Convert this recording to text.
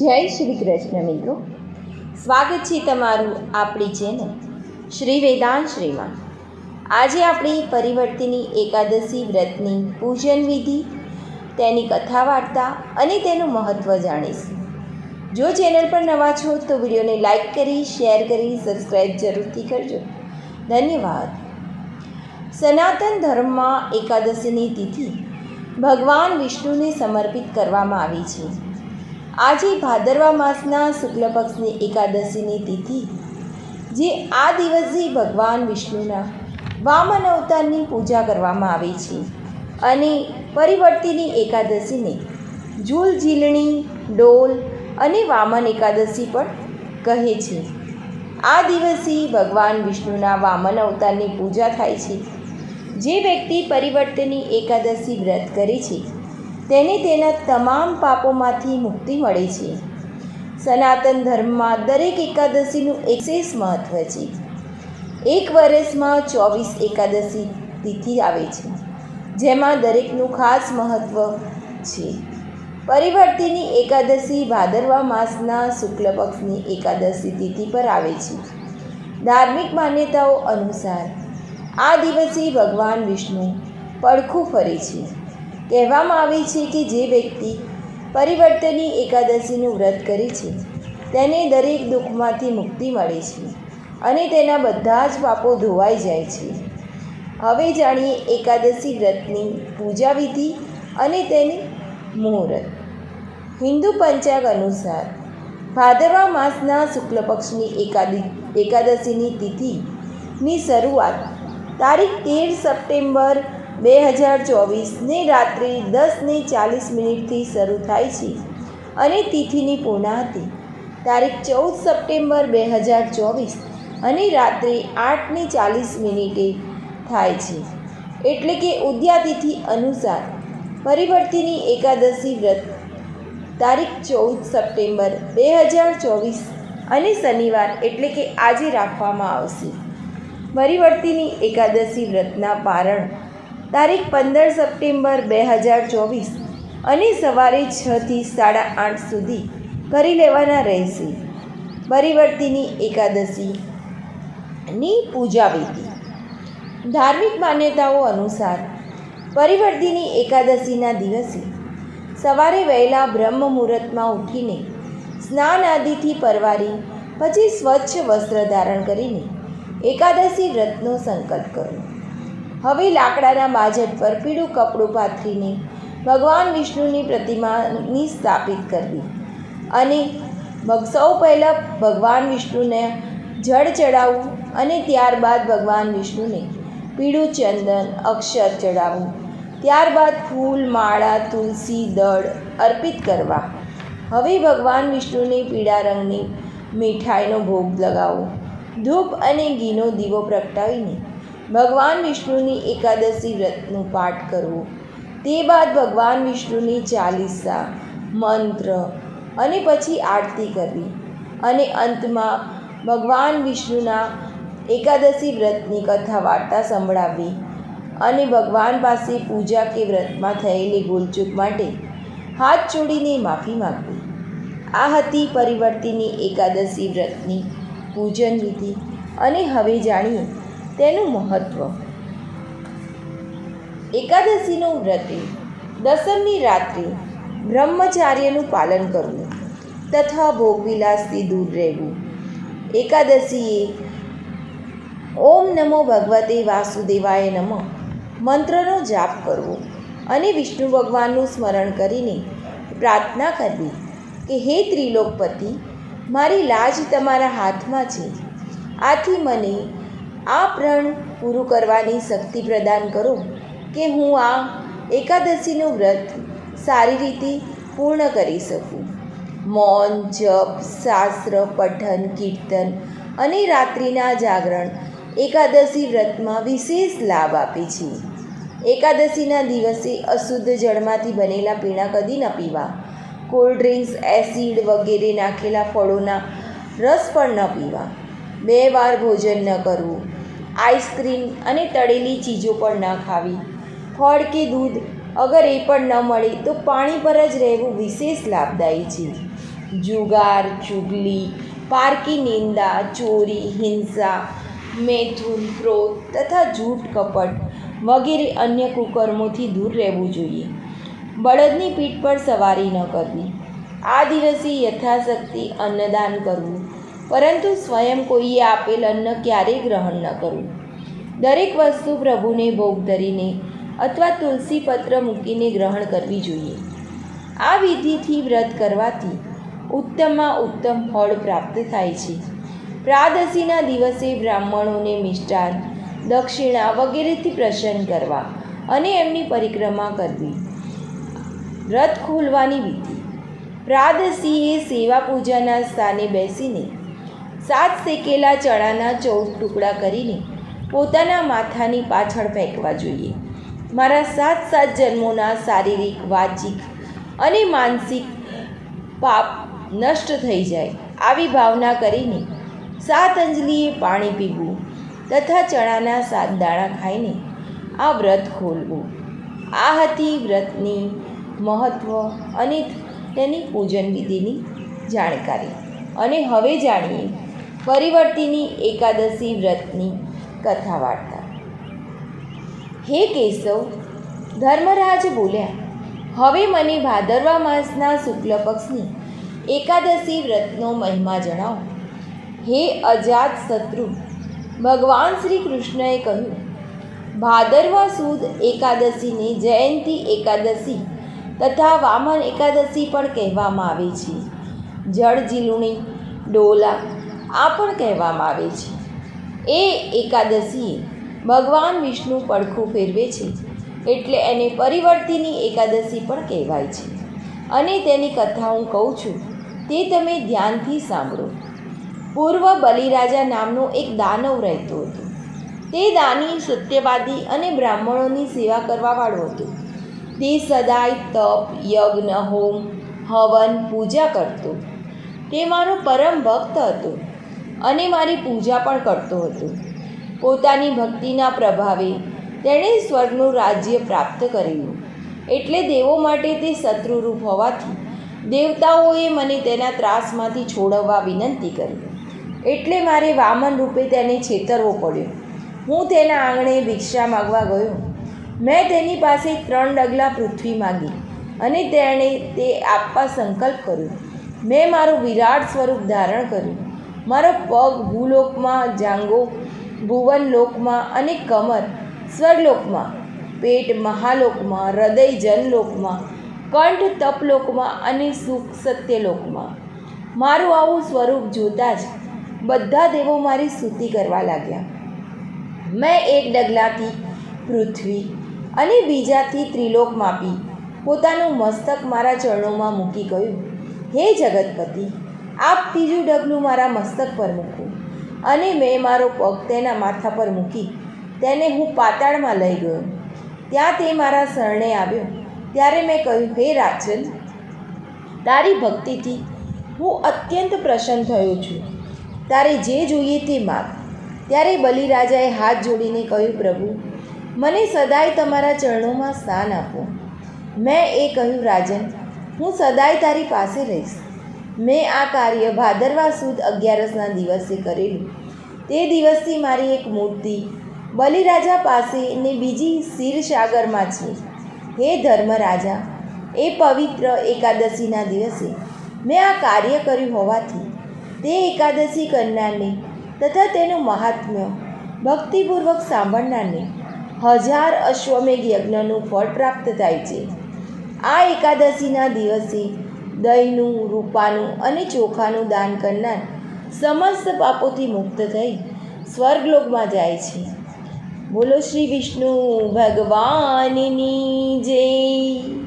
જય શ્રી કૃષ્ણ મિત્રો. સ્વાગત છે તમારું આપણી ચેનલ શ્રી વેદાંત શ્રીમાં. આજે આપણી પરિવર્તિની એકાદશી વ્રતની પૂજન વિધિ, તેની કથા વાર્તા અને તેનું મહત્ત્વ જાણીશું. જો ચેનલ પર નવા છો તો વિડીયોને લાઇક કરી, શેર કરી સબસ્ક્રાઈબ જરૂરથી કરજો. ધન્યવાદ. સનાતન ધર્મમાં એકાદશીની તિથિ ભગવાન વિષ્ણુને સમર્પિત કરવામાં આવી છે. આજે ભાદરવા માસના શુક્લ પક્ષની એકાદશીની તિથિ, જે આ દિવસે ભગવાન વિષ્ણુના વામન અવતારની પૂજા કરવામાં આવે છે અને પરિવર્તિની એકાદશીને ઝૂલ ઝીલણી, ડોલ અને વામન એકાદશી પણ કહે છે. આ દિવસે ભગવાન વિષ્ણુના વામન અવતારની પૂજા થાય છે. જે વ્યક્તિ પરિવર્તનની એકાદશી વ્રત કરે છે તેને તેના તમામ પાપોમાંથી મુક્તિ મળે છે. સનાતન ધર્મમાં દરેક એકાદશીનું એક્સેસ મહત્ત્વ છે. એક વર્ષમાં ચોવીસ એકાદશી તિથિ આવે છે, જેમાં દરેકનું ખાસ મહત્ત્વ છે. પરિવર્તિની એકાદશી ભાદરવા માસના શુક્લ પક્ષની એકાદશી તિથિ પર આવે છે. ધાર્મિક માન્યતાઓ અનુસાર આ દિવસે ભગવાન વિષ્ણુ પડખું ફરે છે. કહેવામાં આવે છે કે જે વ્યક્તિ પરિવર્તનની એકાદશીનું વ્રત કરે છે, તેને દરેક દુઃખમાંથી મુક્તિ મળે છે અને તેના બધા જ પાપો ધોવાઈ જાય છે. હવે જાણીએ એકાદશી વ્રતની પૂજા વિધિ અને તેની મુહૂર્ત. હિન્દુ પંચાંગ અનુસાર ભાદરવા માસના શુક્લ પક્ષની એકાદી, એકાદશીની તિથિની શરૂઆત તારીખ તેર સપ્ટેમ્બર બે હજાર ચોવીસને રાત્રે દસને ચાલીસ મિનિટથી શરૂ થાય છે અને તિથિની પૂર્ણાહતિ. તારીખ ચૌદ સપ્ટેમ્બર બે હજાર ચોવીસ અને રાત્રે આઠને ચાલીસ મિનિટે થાય છે. એટલે કે ઉદ્યાતિથિ અનુસાર પરિવર્તિની એકાદશી વ્રત. તારીખ ચૌદ સપ્ટેમ્બર બે હજાર ચોવીસ અને શનિવાર એટલે કે આજે રાખવામાં આવશે. પરિવર્તિની એકાદશી વ્રતના પારણ તારીખ પંદર સપ્ટેમ્બર બે હજાર ચોવીસ અને સવારે છથી સાડા આઠ સુધી કરી લેવાના રહેશે. પરિવર્તિની એકાદશીની પૂજા વિધિ. ધાર્મિક માન્યતાઓ અનુસાર પરિવર્તિની એકાદશીના દિવસે સવારે વહેલા બ્રહ્મ મુહૂર્તમાં ઉઠીને સ્નાન આદિથી પરવારી પછી સ્વચ્છ વસ્ત્ર ધારણ કરીને એકાદશી વ્રતનો સંકલ્પ કરો. હવે લાકડાના બાજટ પર પીળું કપડું પાથરીને ભગવાન વિષ્ણુની પ્રતિમાની સ્થાપિત કરવી. અને સૌ પહેલાં ભગવાન વિષ્ણુને જળ ચડાવવું અને ત્યારબાદ ભગવાન વિષ્ણુને પીળું ચંદન અક્ષર ચડાવવું. ત્યારબાદ ફૂલ, માળા, તુલસી, દળ અર્પિત કરવા. હવે ભગવાન વિષ્ણુને પીળા રંગની મીઠાઈનો ભોગ લગાવો. ધૂપ અને ઘીનો દીવો પ્રગટાવીને ભગવાન વિષ્ણુની એકાદશી વ્રતનું પાઠ કરવું. તે બાદ ભગવાન વિષ્ણુની ચાલીસા મંત્ર અને પછી આરતી કરવી. અને અંતમાં ભગવાન વિષ્ણુના એકાદશી વ્રતની કથા વાર્તા સંભળાવવી અને ભગવાન પાસે પૂજા કે વ્રતમાં થયેલી ભૂલચૂક માટે હાથ જોડીને માફી માગવી. આ હતી પરિવર્તિની એકાદશી વ્રતની પૂજન વિધિ. અને હવે જાણીએ તેનું મહત્ત્વ એકાદશીનું વ્રત, દસમની રાત્રે બ્રહ્મચાર્યનું પાલન કરવું તથા ભોગવિલાસથી દૂર રહેવું. એકાદશીએ ઓમ નમો ભગવતે વાસુદેવાય નમઃ મંત્રનો જાપ કરવો અને વિષ્ણુ ભગવાનનું સ્મરણ કરીને પ્રાર્થના કરવી કે હે ત્રિલોકપતિ, મારી લાજ તમારા હાથમાં છે. આથી મને આ પ્રણ પૂરું કરવાની શક્તિ પ્રદાન કરો કે હું આ એકાદશીનું વ્રત સારી રીતે પૂર્ણ કરી શકું. મૌન, જપ, શાસ્ત્ર, પઠન, કીર્તન અને રાત્રિના જાગરણ એકાદશી વ્રતમાં વિશેષ લાભ આપે છે. એકાદશીના દિવસે અશુદ્ધ જળમાંથી બનેલા પીણા કદી ન પીવા. કોલ્ડ ડ્રિંક્સ, એસિડ વગેરે નાખેલા ફળોના રસ પણ ન પીવા. બે વાર ભોજન ન કરવું. આઈસ્ક્રીમ અને તળેલી ચીજો પણ ન ખાવી. ફળ કે દૂધ અગર એ પણ ન મળે તો પાણી પર જ રહેવું વિશેષ લાભદાયી છે. જુગાર, ચુગલી, પારકી નિંદા, ચોરી, હિંસા, મૈથુન, ક્રોધ તથા જૂઠ કપટ વગેરે અન્ય કુકર્મોથી દૂર રહેવું જોઈએ. બળદની પીઠ પર સવારી ન કરવી. આ દિવસે યથાશક્તિ અન્નદાન કરવું. પરંતુ સ્વયં કોઈએ આપેલ અન્ન ક્યારેય ગ્રહણ ન કરવું દરેક વસ્તુ પ્રભુને ભોગ ધરીને અથવા તુલસી પત્ર મૂકીને ગ્રહણ કરવી જોઈએ. આ વિધિથી વ્રત કરવાથી ઉત્તમમાં ઉત્તમ ફળ પ્રાપ્ત થાય છે. પ્રાદશીના દિવસે બ્રાહ્મણોને મિષ્ટાન, દક્ષિણા વગેરેથી પ્રસન્ન કરવા અને એમની પરિક્રમા કરવી. વ્રત ખોલવાની વિધિ. પ્રાદશીએ સેવા પૂજાના સ્થાને બેસીને સાત શેકેલા ચણાના ચૌદ ટુકડા કરીને પોતાના માથાની પાછળ ફેંકવા જોઈએ. મારા સાત સાત જન્મોના શારીરિક, વાચિક અને માનસિક પાપ નષ્ટ થઈ જાય આવી ભાવના કરીને સાત અંજલીએ પાણી પીવું તથા ચણાના સાત દાણા ખાઈને આ વ્રત ખોલવું. આ હતી વ્રતની મહત્ત્વ અને તેની પૂજન વિધિની જાણકારી. અને હવે જાણીએ પરિવર્તિની એકાદશી વ્રતની કથા વાર્તા હે કેશવ, ધર્મરાજ બોલ્યા, હવે મને ભાદરવા માસના શુક્લ પક્ષની એકાદશી વ્રતનો મહિમા જણાવો. હે અજાત શત્રુ, ભગવાન શ્રી કૃષ્ણએ કહ્યું, ભાદરવા સુદ એકાદશીને જયંતી એકાદશી તથા વામન એકાદશી પણ કહેવામાં આવે છે. જળ જીલુણી ડોલા આ પણ કહેવામાં આવે છે. એ એકાદશીએ ભગવાન વિષ્ણુ પડખું ફેરવે છે, એટલે એને પરિવર્તિની એકાદશી પણ કહેવાય છે. અને તેની કથા હું કહું છું, તે તમે ધ્યાનથી સાંભળો. પૂર્વ બલિરાજા નામનો એક દાનવ રહેતો હતો. તે દાની સત્યવાદી અને બ્રાહ્મણોની સેવા કરવાવાળો હતો. તે સદાય તપ, યજ્ઞ, હોમ, હવન, પૂજા કરતો. તે મારો પરમ ભક્ત હતો. અને મારી પૂજા પણ કરતો હતો. પોતાની ભક્તિના પ્રભાવે તેણે સ્વર્ગનું રાજ્ય પ્રાપ્ત કર્યું. એટલે દેવો માટે તે શત્રુરૂપ હોવાથી દેવતાઓએ મને તેના ત્રાસમાંથી છોડવવા વિનંતી કરી. એટલે મારે વામન રૂપે તેને છેતરવો પડ્યો. હું તેના આંગણે ભિક્ષા માગવા ગયો. મેં તેની પાસે ત્રણ ડગલા પૃથ્વી માગી અને તેણે તે આપવા સંકલ્પ કર્યો. મેં મારું વિરાટ સ્વરૂપ ધારણ કર્યું. મારો પગ ભૂલોકમાં, જાંગો ભુવનલોકમાં અને કમર સ્વર્ગલોકમાં, પેટ મહાલોકમાં, હૃદય જનલોકમાં, કંઠ તપલોકમાં અને સુખ સત્યલોકમાં. મારું આવું સ્વરૂપ જોતાં જ બધા દેવો મારી સ્તુતિ કરવા લાગ્યા. મેં એક ડગલાથી પૃથ્વી અને બીજાથી ત્રિલોક માપી, પોતાનું મસ્તક મારા ચરણોમાં મૂકી ગયું હે જગતપતિ આપ ત્રીજું ડગલું મારા મસ્તક પર મૂકું. અને મેં મારો પગ તેના માથા પર મૂકી તેને હું પાતાળમાં લઈ ગયો. ત્યાં તે મારા શરણે આવ્યો. ત્યારે મેં કહ્યું, હે રાજન તારી ભક્તિથી હું અત્યંત પ્રસન્ન થયો છું. તારે જે જોઈએ તે માગ. ત્યારે બલિરાજાએ હાથ જોડીને કહ્યું, પ્રભુ, મને સદાય તમારા ચરણોમાં સ્થાન આપો. મેં એ કહ્યું, રાજન, હું સદાય તારી પાસે રહીશ. મેં આ કાર્ય ભાદરવા સુદ અગિયારસના દિવસે કરેલું. તે દિવસથી મારી એક મૂર્તિ બલિરાજા પાસે ને બીજી ક્ષીરસાગરમાં છે. હે ધર્મરાજા, એ પવિત્ર એકાદશીના દિવસે મેં આ કાર્ય કર્યું હોવાથી તે એકાદશી કરનારને તથા તેનું મહાત્મ્ય ભક્તિપૂર્વક સાંભળનારને હજાર અશ્વમેઘ યજ્ઞનું ફળ પ્રાપ્ત થાય છે. આ એકાદશીના દિવસે દહીંનું, રૂપાનું અને ચોખાનું દાન કરનાર સમસ્ત પાપોથી મુક્ત થઈ સ્વર્ગલોકમાં જાય છે. બોલો શ્રી વિષ્ણુ ભગવાનની જય.